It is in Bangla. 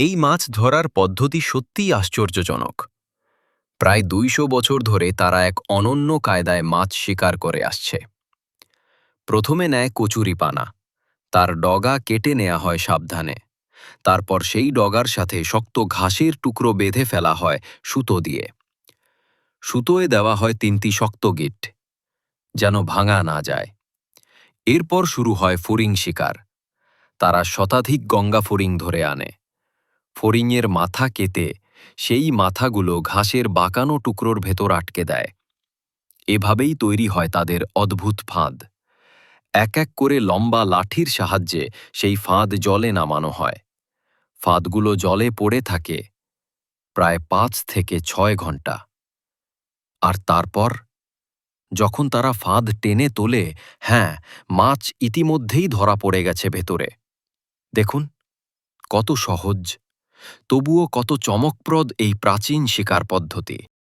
এই মাছ ধরার পদ্ধতি সত্যিই আশ্চর্যজনক। প্রায় দুইশো বছর ধরে তারা এক অনন্য কায়দায় মাছ শিকার করে আসছে। প্রথমে নেয় কচুরিপানা তার ডগা কেটে নেওয়া হয় সাবধানে। তারপর সেই ডগার সাথে শক্ত ঘাসের টুকরো বেঁধে ফেলা হয় সুতো দিয়ে। সুতোয় দেওয়া হয় তিনটি শক্ত গিট, যেন ভাঙা না যায়। এরপর শুরু হয় ফড়িং শিকার। তারা শতাধিক গঙ্গা ফড়িং ধরে আনে। ফড়িংয়ের মাথা কেটে সেই মাথাগুলো ঘাসের বাঁকানো টুকরোর ভেতর আটকে দেয়। এভাবেই তৈরি হয় তাদের অদ্ভুত ফাঁদ। এক এক করে লম্বা লাঠির সাহায্যে সেই ফাঁদ জলে নামানো হয়। ফাঁদগুলো জলে পড়ে থাকে প্রায় পাঁচ থেকে ছয় ঘণ্টা। আর তারপর যখন তারা ফাঁদ টেনে তোলে হ্যাঁ মাছ ইতিমধ্যেই ধরা পড়ে গেছে ভেতরে। দেখুন, কত সহজ। তবুও কত চমকপ্রদ এই প্রাচীন শিকার পদ্ধতি।